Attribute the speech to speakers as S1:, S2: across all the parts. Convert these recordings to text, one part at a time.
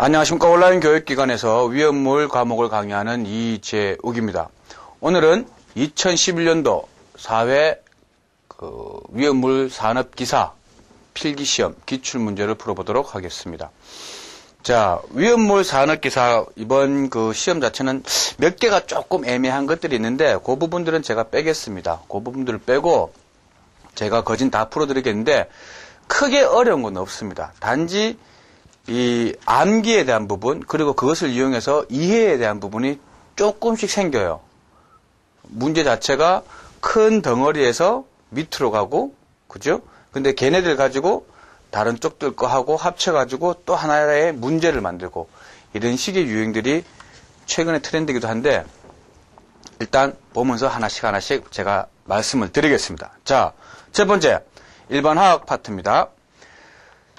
S1: 안녕하십니까. 온라인 교육기관에서 위험물 과목을 강의하는 이재욱입니다. 오늘은 2011년도 사회 그 위험물 산업기사 필기시험 기출문제를 풀어보도록 하겠습니다. 자, 위험물 산업기사 이번 그 시험 자체는 몇 개가 조금 애매한 것들이 있는데 그 부분들은 제가 빼겠습니다. 그 부분들을 빼고 제가 거진 다 풀어드리겠는데 크게 어려운 건 없습니다. 단지 이 암기에 대한 부분 그리고 그것을 이용해서 이해에 대한 부분이 조금씩 생겨요. 문제 자체가 큰 덩어리에서 밑으로 가고 그죠? 근데 걔네들 가지고 다른 쪽들 거 하고 합쳐 가지고 또 하나의 문제를 만들고 이런 식의 유행들이 최근의 트렌드이기도 한데 일단 보면서 하나씩 하나씩 제가 말씀을 드리겠습니다. 자, 첫 번째 일반 화학 파트입니다.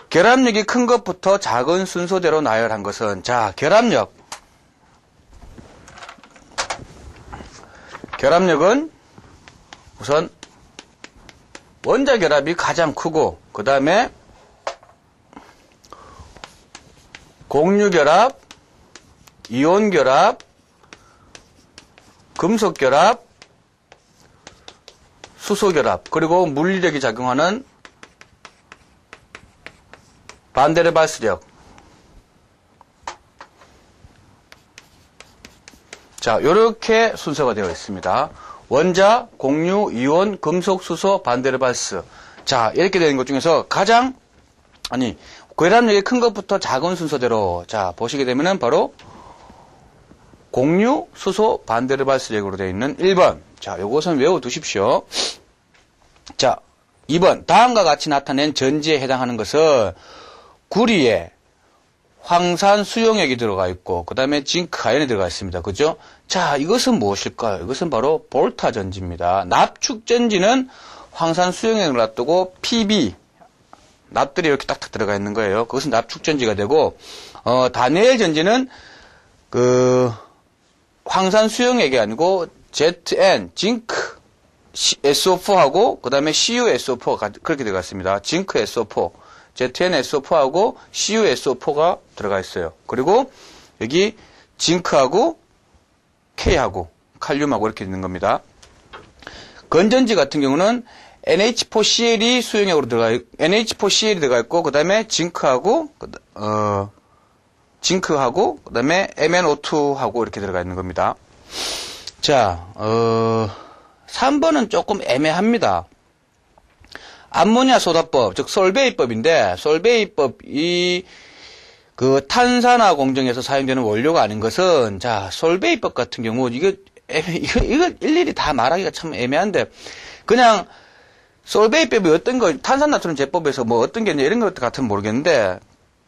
S1: 결합력이 큰 것부터 작은 순서대로 나열한 것은 자 결합력. 결합력은 우선 원자 결합이 가장 크고 그 다음에 공유 결합, 이온 결합, 금속 결합, 수소 결합, 그리고 물리력이 작용하는 반데르발스력. 자, 이렇게 순서가 되어 있습니다. 원자, 공유, 이온, 금속, 수소, 반데르발스. 자, 이렇게 되는 것 중에서 가장 아니 괴람력이 큰 것부터 작은 순서대로 자 보시게 되면은 바로 공유, 수소, 반데르발스력으로 되어 있는 1번. 자, 이것은 외워두십시오. 자, 2번. 다음과 같이 나타낸 전지에 해당하는 것은 구리에 황산 수용액이 들어가 있고 그 다음에 징크 아연이 들어가 있습니다. 그죠? 자 이것은 무엇일까요? 이것은 바로 볼타 전지입니다. 납축 전지는 황산 수용액을 놔두고 PB 납들이 이렇게 딱딱 들어가 있는 거예요. 그것은 납축 전지가 되고 어, 다니엘 전지는 그 황산 수용액이 아니고 ZN 징크 SO4하고 그 다음에 CuSO4가 그렇게 들어가 있습니다. 징크 SO4 ZnSO4하고 CuSO4가 들어가 있어요. 그리고 여기 징크하고 K하고 칼륨하고 이렇게 있는 겁니다. 건전지 같은 경우는 NH4CL이 수용액으로 들어가 있, NH4CL이 들어가 있고 그다음에 징크하고 어 징크하고 그다음에 MnO2하고 이렇게 들어가 있는 겁니다. 자, 어 3번은 조금 애매합니다. 암모니아 소다법, 즉 솔베이법인데 솔베이법이 그 탄산화 공정에서 사용되는 원료가 아닌 것은 자 솔베이법 같은 경우 이거 이거 이거 일일이 다 말하기가 참 애매한데 그냥 솔베이법이 어떤 거 탄산나트륨 제법에서 뭐 어떤 게 이런 것 같으면 모르겠는데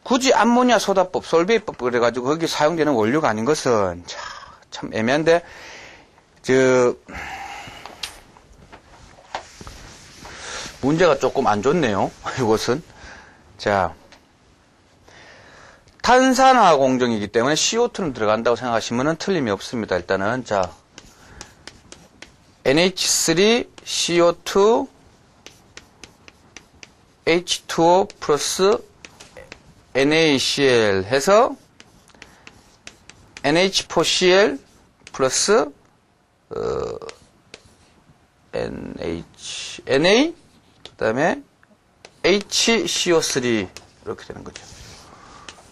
S1: 굳이 암모니아 소다법, 솔베이법 그래가지고 거기 사용되는 원료가 아닌 것은 참, 참 애매한데 저 문제가 조금 안 좋네요. 이것은. 자, 탄산화 공정이기 때문에 CO2는 들어간다고 생각하시면 틀림이 없습니다. 일단은, 자, NH3, CO2, H2O 플러스 NaCl 해서 NH4Cl 플러스 어, NH, Na 그 다음에 HCO3 이렇게 되는 거죠.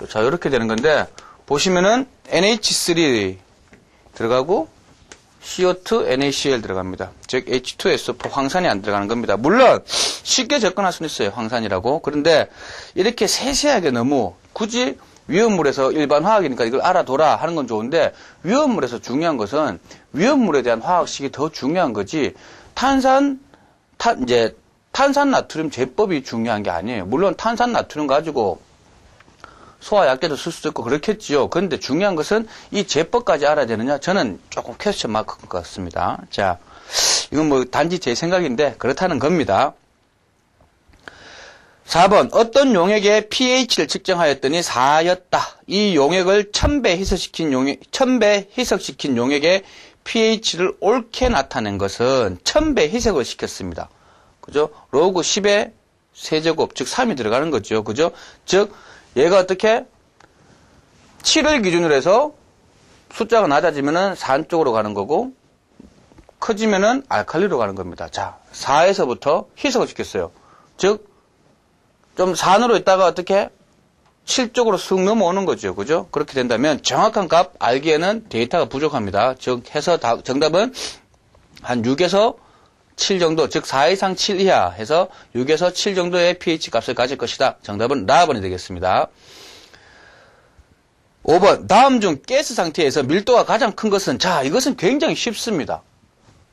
S1: 자 이렇게 되는 건데 보시면은 NH3 들어가고 CO2, NaCl 들어갑니다. 즉 H2SO4 황산이 안 들어가는 겁니다. 물론 쉽게 접근할 수는 있어요. 황산이라고. 그런데 이렇게 세세하게 너무 굳이 위험물에서 일반 화학이니까 이걸 알아둬라 하는 건 좋은데 위험물에서 중요한 것은 위험물에 대한 화학식이 더 중요한 거지 탄산 탄 이제 탄산나트륨 제법이 중요한 게 아니에요. 물론 탄산나트륨 가지고 소화약제도 쓸 수도 있고 그렇겠지요. 그런데 중요한 것은 이 제법까지 알아야 되느냐? 저는 조금 퀘스천 마크인 것 같습니다. 자, 이건 뭐 단지 제 생각인데 그렇다는 겁니다. 4번 어떤 용액의 pH를 측정하였더니 4였다. 이 용액을 1000배 희석시킨 용액 1000배 희석시킨 용액의 pH를 옳게 나타낸 것은 1000배 희석을 시켰습니다. 그죠? 로그 10의 세제곱, 즉 3이 들어가는 거죠. 그죠? 즉, 얘가 어떻게? 7을 기준으로 해서 숫자가 낮아지면은 산 쪽으로 가는 거고 커지면은 알칼리로 가는 겁니다. 자, 4에서부터 희석을 시켰어요. 즉, 좀 산으로 있다가 어떻게 7 쪽으로 쑥 넘어오는 거죠. 그죠? 그렇게 된다면 정확한 값 알기에는 데이터가 부족합니다. 즉, 해서 다- 정답은 한 6에서 7 정도, 즉 4 이상 7 이하 해서 6에서 7 정도의 pH 값을 가질 것이다. 정답은 라번이 되겠습니다. 5번 다음 중 가스 상태에서 밀도가 가장 큰 것은 자 이것은 굉장히 쉽습니다.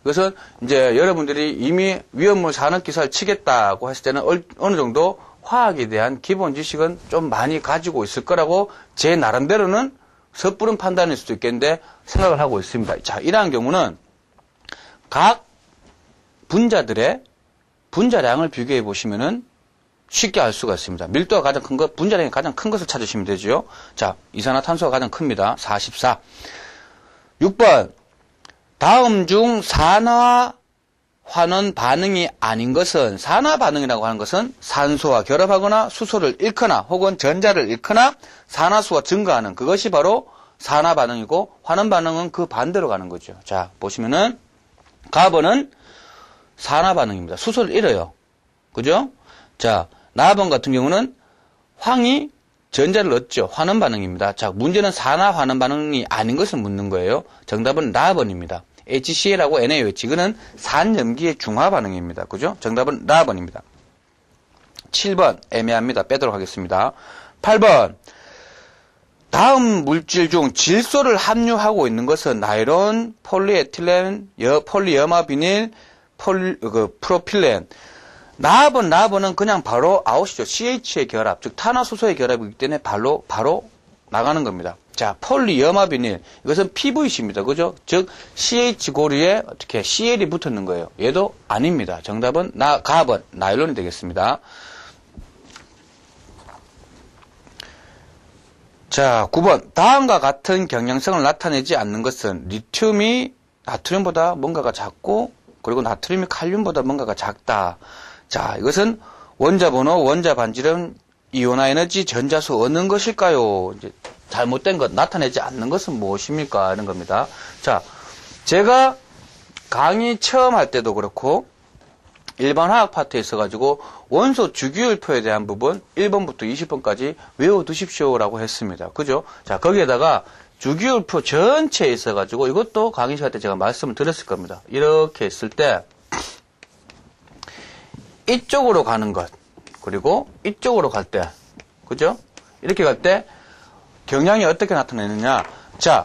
S1: 이것은 이제 여러분들이 이미 위험물 산업 기사를 치겠다고 했을 때는 얼- 어느 정도 화학에 대한 기본 지식은 좀 많이 가지고 있을 거라고 제 나름대로는 섣부른 판단일 수도 있겠는데 생각을 하고 있습니다. 자 이러한 경우는 각 분자들의 분자량을 비교해 보시면은 쉽게 알 수가 있습니다. 밀도가 가장 큰 것, 분자량이 가장 큰 것을 찾으시면 되죠. 자, 이산화탄소가 가장 큽니다. 44. 6번. 다음 중 산화 환원 반응이 아닌 것은 산화 반응이라고 하는 것은 산소와 결합하거나 수소를 잃거나 혹은 전자를 잃거나 산화수가 증가하는 그것이 바로 산화 반응이고 환원 반응은 그 반대로 가는 거죠. 자, 보시면은 가번은 산화 반응입니다. 수소를 잃어요. 그죠? 자, 나번 같은 경우는 황이 전자를 얻죠. 환원 반응입니다. 자, 문제는 산화 환원 반응이 아닌 것을 묻는 거예요. 정답은 라번입니다. HCl하고 NaOH. 이거는 산염기의 중화 반응입니다. 그죠? 정답은 라번입니다. 7번 애매합니다. 빼도록 하겠습니다. 8번 다음 물질 중 질소를 함유하고 있는 것은 나일론, 폴리에틸렌, 여, 폴리여마 비닐, 폴, 그, 프로필렌. 나번, 나번은 그냥 바로 아웃이죠. CH의 결합, 즉 탄화수소의 결합이기 때문에 바로, 바로 나가는 겁니다. 자, 폴리여마 비닐. 이것은 PVC입니다. 그죠? 즉, CH 고리에 어떻게 CL이 붙었는 거예요. 얘도 아닙니다. 정답은 나, 가번, 나일론이 되겠습니다. 자, 9번. 다음과 같은 경량성을 나타내지 않는 것은 리튬이 나트륨보다 뭔가가 작고 그리고 나트륨이 칼륨보다 뭔가가 작다. 자, 이것은 원자 번호, 원자 반지름, 이온화 에너지, 전자수 어느 것일까요? 이제 잘못된 것, 나타내지 않는 것은 무엇입니까? 이런 겁니다. 자, 제가 강의 처음 할 때도 그렇고 일반 화학 파트에 있어가지고 원소 주기율표에 대한 부분 1번부터 20번까지 외워두십시오라고 했습니다. 그죠? 자, 거기에다가 주기율표 전체에 있어가지고 이것도 강의 시간 때 제가 말씀을 드렸을 겁니다. 이렇게 했을 때 이쪽으로 가는 것 그리고 이쪽으로 갈 때 그죠? 이렇게 갈 때 경향이 어떻게 나타내느냐 자